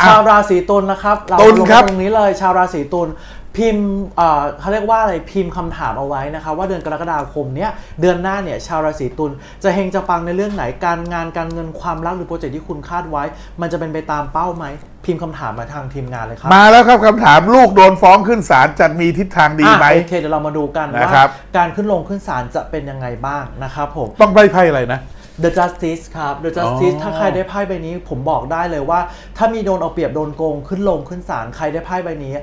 อะชาวราศีตุลนะครับ เราตุลลงครับตรงนี้เลย ชาวราศีตุลพิมพ์เอ่อเขาเรียกว่าอะไรพิมพ์คำถามเอาไว้นะครับว่าเดือนกรกฎาคมเนี้ยเดือนหน้าเนี่ยชาวราศีตุลจะเฮงจะปังในเรื่องไหนการงานการเงินความรักหรือโปรเจกต์ที่คุณคาดไว้ มันจะเป็นไปตามเป้าไหม พิมพ์คำถามมาทางทีมงานเลยครับ มาแล้วครับคำถามลูกโดนฟ้องขึ้นศาลจะมีทิศทางดีไหม อะโอเคเดี๋ยวเรามาดูกันว่านะครับ การขึ้นลงขึ้นศาลจะเป็นยังไงบ้างนะครับผม ต้องไพ่ไพ่อะไรนะ The Justice ครับ The Justice อ๋อถ้าใครได้ไพ่ใบนี้ผมบอกได้เลยว่า ถ้ามีโดนเอาเปรียบโดนโกงขึ้นลงขึ้นศาลใครได้ไพ่ใบนี้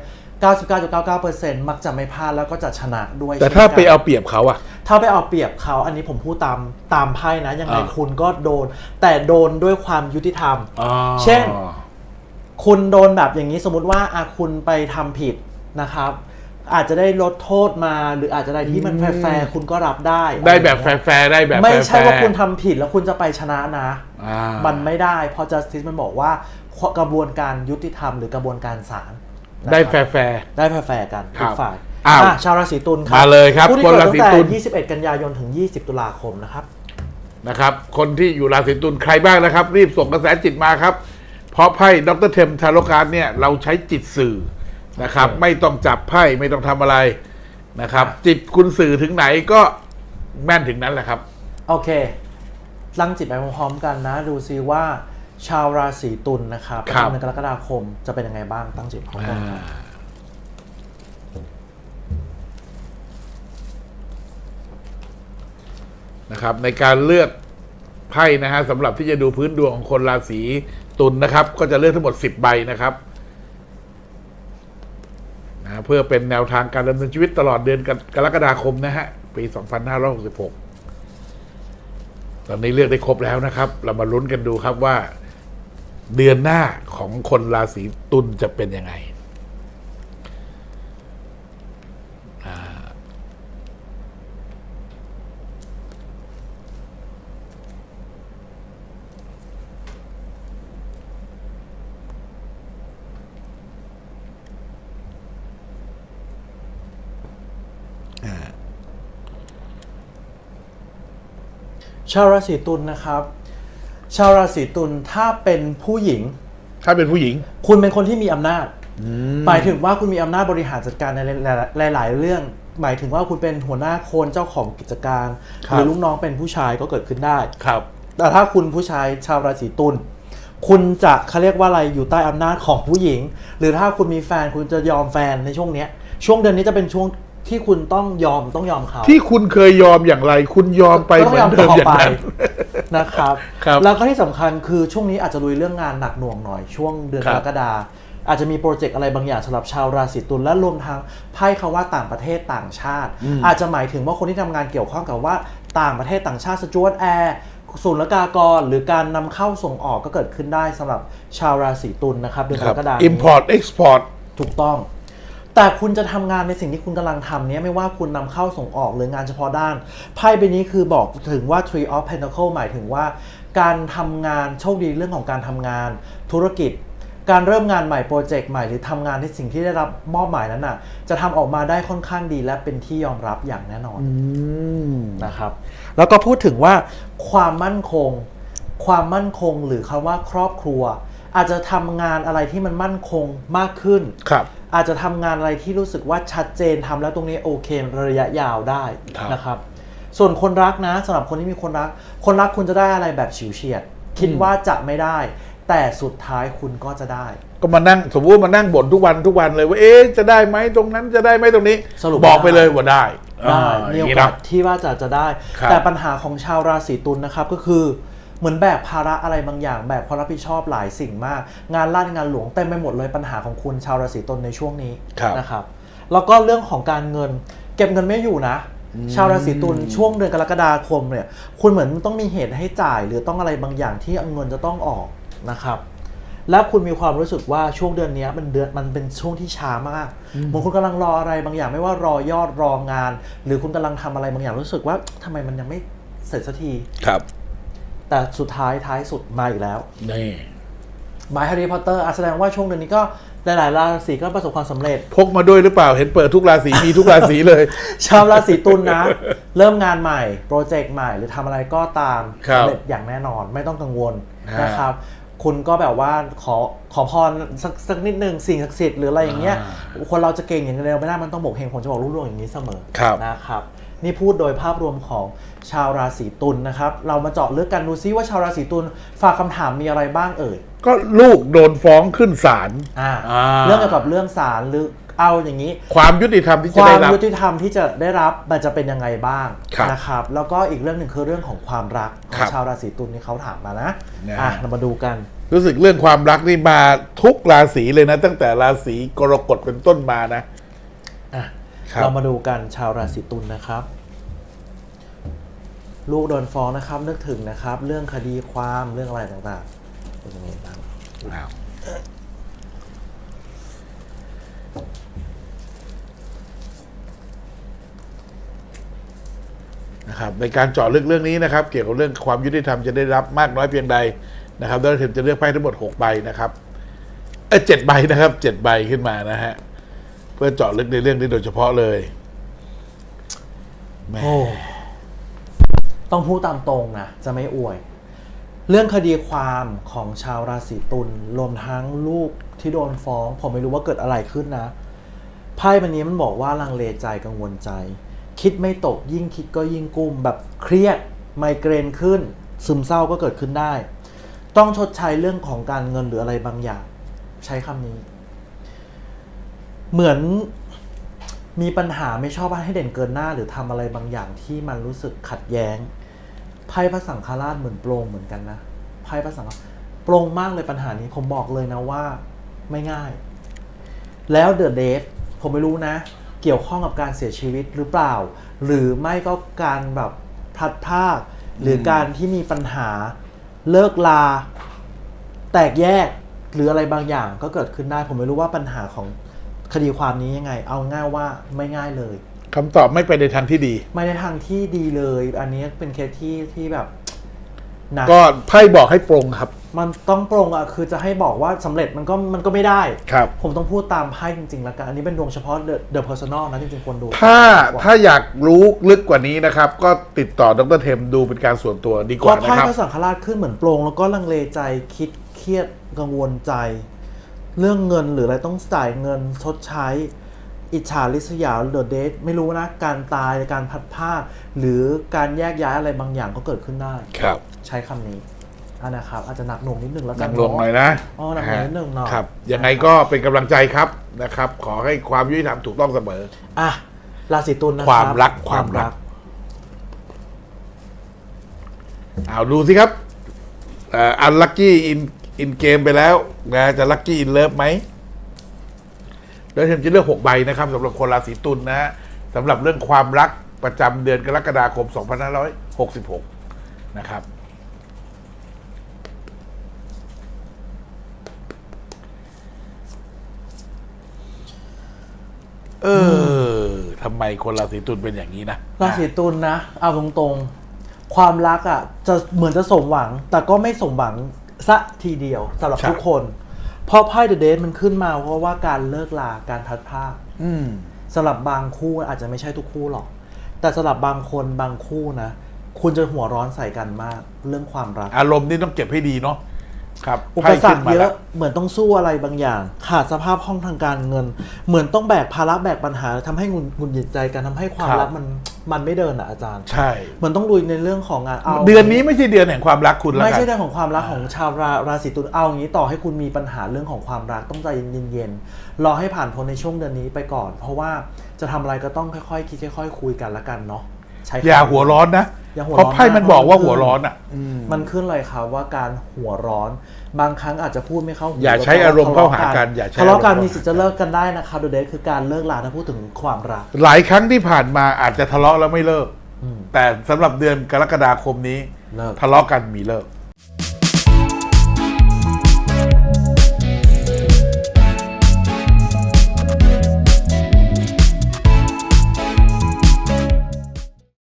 99.99%มักจะไม่พลาดแล้วก็จะชนะด้วย แต่ถ้าช่นกันไปเอาเปรียบเขาอะถ้าไปเอาเปรียบเขาอันนี้ผมพูดตามตามไพ่นะยังไงอ่าคุณก็โดน แต่โดนด้วยความยุติธรรมอ๋อเช่น คุณโดนแบบอย่างนี้สมมติว่าอาคุณไปทำผิดนะครับ อาจจะได้ลดโทษมา หรืออาจจะได้ที่มันแฟร์ๆคุณก็รับได้ได้แบบอะรอย่างแฟเงี้ยร์ๆได้แบบไม่ใช่ว่าแฟร์ๆคุณทำผิดแล้วคุณจะไปชนะนะอ่ามันไม่ได้เพราะ justice มันบอกว่ากระบวนการยุติธรรมหรือกระบวนการศาลนะครับได้แฟร์ได้แฟร์ๆกันครัทุบกฝ่ายอ้าวอะชาวราศีตุลครัมาเลยครับผู้ที่คนเกิดราตั้ศีงแต่ตุล21 กันยายนถึง 20 ตุลาคมนะครับๆนะครับ คนที่อยู่ราศีตุลใครบ้างนะครับ รีบส่งกระแสจิตมาครับ เพราะไพ่ดรเทมทาโรการดเนี่ยเราใช้จิตสื่อ นะครับโอเคไม่ต้องจับไพ่ไม่ต้องทำอะไรนะครับอะจิตคุณสื่อถึงไหนก็แม่นถึงนั้นแหละครับ โอเค ตั้งจิตไปพร้อมๆกันนะ ดูซิว่า ชาวราศีตุลนะครับครับ ในกรกฎาคมจะเป็นยังไงบ้างตั้งจิตพร้อมกันครับนะครับ ในการเลือกไพ่นะฮะสำหรับที่จะดูพื้นดวงของคนราศีตุลนะครับ ก็จะเลือกทั้งหมด 10 ใบนะครับนะ เพื่อเป็นแนวทางการดำเนินชีวิตตลอดเดือนกรกฎาคมนะฮะ ปี 2566 ตอนนี้เลือกได้ครบแล้วนะครับ เรามาลุ้นกันดูครับว่า เดือนหน้าของคนราศีตุลจะเป็นยังไง ชาวราศีตุลนะครับ ชาวราศีตุลถ้าเป็นผู้หญิง ถ้าเป็นผู้หญิง คุณเป็นคนที่มีอำนาจหมายถึงว่าคุณมีอำนาจบริหารจัดการในหลาย ๆ เรื่อง หมายถึงว่าคุณเป็นหัวหน้าคนเจ้าของกิจการครัหบรือลูกน้องเป็นผู้ชายก็เกิดขึ้นได้ครับ แต่ถ้าคุณผู้ชายชาวราศีตุลคุณจะเขาเรียกว่าอะไรอยู่ใต้อำนาจของผู้หญิง หรือถ้าคุณมีแฟนคุณจะยอมแฟนในช่วงเนี้ยช่วงเดือนนี้จะเป็นช่วง ที่คุณต้องยอมต้องยอมเขาที่คุณเคยยอมอย่างไร คุณยอมไปเหมือนเดิมอย่างนั้นนะครับครับแล้วก็ที่สำคัญคือช่วงนี้อาจจะลุยเรื่องงานหนักหน่วงหน่อยช่วงเดือนครักบรกฎาอาจจะมีโปรเจกต์อะไรบางอย่างสำหรับชาวราศีตุลและรวมทางไพ่คำว่าต่างประเทศต่างชาติ อาจจะหมายถึงว่าคนที่ทำงานเกี่ยวข้องกับว่าต่างประเทศต่างชาติสจวตแอร์ศูนย์ละกากรหรือการนำเข้าส่งออกก็เกิดขึ้นได้สำหรับชาวราศีตุลนะครับเดือนกรกฎาคมนี้ import export ถูกต้อง แต่คุณจะทำงานในสิ่งที่คุณกำลังทำเนี้ยไม่ว่าคุณนำเข้าส่งออกหรืองานเฉพาะด้าน ไพ่ใบนี้คือบอกถึงว่า Tree of Pentacle หมายถึงว่า การทำงานโชคดีเรื่องของการทำงานธุรกิจ การเริ่มงานใหม่โปรเจกต์ใหม่หรือทำงานในสิ่งที่ได้รับมอบหมายนั้นน่ะ จะทำออกมาได้ค่อนข้างดีและเป็นที่ยอมรับอย่างแน่นอนนะครับ แล้วก็พูดถึงว่าความมั่นคง ความมั่นคงหรือคำว่าครอบครัว อาจจะทำงานอะไรที่มันมั่นคงมากขึ้นครับ อาจจะทำงานอะไรที่รู้สึกว่าชัดเจนทำแล้วตรงนี้โอเคระยะยาวได้ครับนะครับ ส่วนคนรักนะสำหรับคนที่มีคนรัก คนรักคุณจะได้อะไรแบบฉิวเฉียด คิดว่าจะไม่ได้ แต่สุดท้ายคุณก็จะได้ ก็มานั่งสมมติว่ามานั่งบ่นทุกวันทุกวันเลยว่าเอ๊ะจะได้ไหมตรงนั้นจะได้ไหมตรงนี้สรุปบอกว่าไปเลยว่าได้ได้อ่ามีอย่าโองนี้กานะสที่ว่าจะจะได้ครับแต่ปัญหาของชาวราศีตุลนะครับก็คือ เหมือนแบกภาระอะไรบางอย่างแบกความรับผิดชอบหลายสิ่งมาก งานลาดงานหลวงเต็มไปหมดเลยปัญหาของคุณชาวราศีตุลในช่วงนี้ครับนะครับ แล้วก็เรื่องของการเงิน เก็บเงินไม่อยู่นะ ชาวราศีตุลช่วงเดือนกรกฎาคมเนี่ยคุณเหมือนต้องมีเหตุให้จ่าย หรือต้องอะไรบางอย่างที่เงินจะต้องออกนะครับและคุณมีความรู้สึกว่าช่วงเดือนเนี้ยมันเดือนมันเป็นช่วงที่ช้ามากเหมือนคุณกำลังรออะไรบางอย่างไม่ว่ารอยอดรองาน หรือคุณกำลังทำอะไรบางอย่างรู้สึกว่าทำไมมันยังไม่เสร็จสักทีครับ แต่สุดท้ายท้ายสุดมาอีกแล้วนี่หมายแฮร์รี่พอตเตอร์แสดงว่าช่วงเดือนนี้ก็หลายๆราศีก็ประสบความสำเร็จ พกมาด้วยหรือเปล่าเห็นเปิดทุกราศีมีทุกราศีเลย ชาวราศีตุลนะเริ่มงานใหม่ โปรเจกต์ใหม่ หรือทำอะไรก็ตามครับสำเร็จอย่างแน่นอนไม่ต้องกังวลฮะนะครับ คุณก็แบบว่าขอขอพรสักสักนิดนึงสิ่งศักดิ์สิทธิ์หรืออะไรอย่างเงี้ยคนเราจะเก่งอย่างเดียวไม่ได้มันต้องบอกเฮงผมจะบอกรุ่งเรืองอย่างนี้เสมอครับนะครับนี่พูดโดยภาพรวมของชาวราศีตุลนะครับ เรามาเจาะเลือกกันดูซิว่าชาวราศีตุลฝากคำถามมีอะไรบ้างเอ่ยก็ลูกโดนฟ้องขึ้นศาลอ่าอ่าเรื่องเกี่ยวกับเรื่องศาลหรือ เอาอย่างนี้ ความยุติธรรมที่คจะวาได้มรับ ยุติธรรมที่จะได้รับมันจะเป็นยังไงบ้างครับนะครับ แล้วก็อีกเรื่องหนึ่งคือเรื่องของความรักขคอรังบชาวราศีตุลนี่เขาถามมานะนะ อะเรามาดูกัน รู้สึกเรื่องความรักนี่มาทุกราศีเลยนะ ตั้งแต่ราศีกรกฎเป็นต้นมานะ อะครับ เรามาดูกันชาวราศีตุลนะครับ ลูกโดนฟ้องนะครับ นึกถึงนะครับ เรื่องคดีความเรื่องอะไรต่างๆเป็นยังไงบ้างอ้าว นะครับในการเจาะลึกเรื่องนี้นะครับ เกี่ยวกับเรื่องความยุติธรรมจะได้รับมากน้อยเพียงใดนะครับดรเทมจะเลือกไพ่ทั้งหมดหกใบนะครับเออเจ็ดใบนะครับเจ็ดใบขึ้นมานะฮะเพื่อเจาะลึกในเรื่องนี้โดยเฉพาะเลยแหม่โอ้ต้องพูดตามตรงนะจะไม่อวย เรื่องคดีความของชาวราศีตุลรวมทั้งลูกที่โดนฟ้อง ผมไม่รู้ว่าเกิดอะไรขึ้นนะไพ่ใบนี้มันบอกว่าลังเลใจกังวลใจ คิดไม่ตกยิ่งคิดก็ยิ่งกุ้มแบบเครียดไมเกรนขึ้น ซึมเศร้าก็เกิดขึ้นได้ ต้องชดใช้เรื่องของการเงินหรืออะไรบางอย่าง ใช้คำนี้ เหมือนมีปัญหาไม่ชอบให้เด่นเกินหน้า หรือทำอะไรบางอย่างที่มันรู้สึกขัดแย้งไพ่พระสังฆราชเหมือนโปร่งเหมือนกันนะไพ่พระสังฆราชโปร่งมากเลยปัญหานี้ผมบอกเลยนะว่า ไม่ง่าย แล้วเดอะเดทผมไม่รู้นะ เกี่ยวข้องกับการเสียชีวิตหรือเปล่า หรือไม่ก็การแบบพลัดพราก หรือการที่มีปัญหาเลิกลา แตกแยกหรืออะไรบางอย่างก็เกิดขึ้นได้ ผมไม่รู้ว่าปัญหาของคดีความนี้ยังไง เอาง่ายว่าไม่ง่ายเลยคำตอบไม่ไปในทางที่ดี ไม่ในทางที่ดีเลย อันนี้เป็นเคสที่ที่แบบหนะก็ไพ่บอกให้ปรงครับ มันต้องปรงอะคือจะให้บอกว่าสำเร็จมันก็มันก็ไม่ได้ ครับ ผมต้องพูดตามไพ่จริงๆแล้วกัน อันนี้เป็นดวงเฉพาะ the the personal นะจริงๆควรดูถ้าถ้าอยากรู้ลึกกว่านี้นะครับ ก็ติดต่อดรเทมดูเป็นการส่วนตัวดีกก็ว่านะไพ่ครับ พระสังฆราชขึ้นเหมือนโปรงแล้วก็ลังเลใจคิดเครียดกังวลใจ เรื่องเงินหรืออะไรต้องจ่ายเงินชดใช้ อิจฉาริษยาเดอะเดทไม่รู้นะการตายการพัดพรากหรือการแยกย้ายอะไรบางอย่างก็เกิดขึ้นได้ ครับ ใช้คำนี้อั นนะครับอาจจะหนักหน่วงนิดนึงแล้วกันั่นงลงหน่อยนะอ๋อหนักหน่วงนิดนึงเนาะครับยังไงก็เป็นกำลังใจครับนะครับ ขอให้ความยุติธรรมถูกต้องเสมอ อะราศีตุลนะครับความรักความรัก เอาดูสิครับอันลัคกี้อินอินเกมไปแล้วนะจะลัคกี้อินเลิฟไหมแล้วเทมจะเลือกหกใบนะครับสำหรับคนราศีตุลนะฮะสำหรับเรื่องความรักประจำเดือนกรกฎาคม 2566 นะครับ เออทำไมคนราศีตุลเป็นอย่างนี้นะราศีตุลนะ เอาตรงๆ ความรักอะ จะเหมือนจะสมหวัง แต่ก็ไม่สมหวังซะทีเดียวสำหรับครับทุกคน เพราะไพ่เดอะเดทมันขึ้นมาเพราะว่าการเลิกลาการพัดพรากอืมสำหรับบางคู่อาจจะไม่ใช่ทุกคู่หรอก แต่สำหรับบางคนบางคู่นะคุณจะหัวร้อนใส่กันมาก เรื่องความรัก อารมณ์นี่ต้องเก็บให้ดีเนาะ ครับอุปไพ่สรขึ้รนคมาเยแล้อะวเหมือนต้องสู้อะไรบางอย่าง ขาดสภาพคล่องทางการเงิน เหมือนต้องแบกภาระแบกปัญหาทำให้งุนงุนหยิดใจกันทำให้ความครับรักมันมันไม่เดินอะอาจารย์ ใช่เหมือนต้องดูในเรื่องของงานเอาเดือนนี้ไม่ใช่เดือนแห่งความรักคุณแล้วไม่กัใช่นเรื่องของความรักของชาวราราศีตุลเอาอย่างนี้ต่อให้คุณมีปัญหาเรื่องของความรักต้องใจเย็นๆรอให้ผ่านพ้นในช่วงเดือนนี้ไปก่อน เพราะว่าจะทำอะไรก็ต้องค่อยๆคิดค่อย ๆ คุยกันละกันเนาะใช้อย่าหัวร้อนนะ อย่าหัวเพร้ราะอนไพ่มันบอกว่าากหัวร้อนอะ มันขึ้นเลยครับว่าการหัวร้อน บางครั้งอาจจะพูดไม่เข้าหูอย่าใช้อารมณ์เข้าหากันอย่าใช้ทะเลาะกันอารมณ์ มีสิทธิ์จะเลิกกันได้นะครับดูเดทคือการเลิกลาถ้าพูดถึงความรัก หลายครั้งที่ผ่านมาอาจจะทะเลาะแล้วไม่เลิกอืมแต่สำหรับเดือนกรกฎาคมนี้ เลิก ทะเลาะกันมีเลิก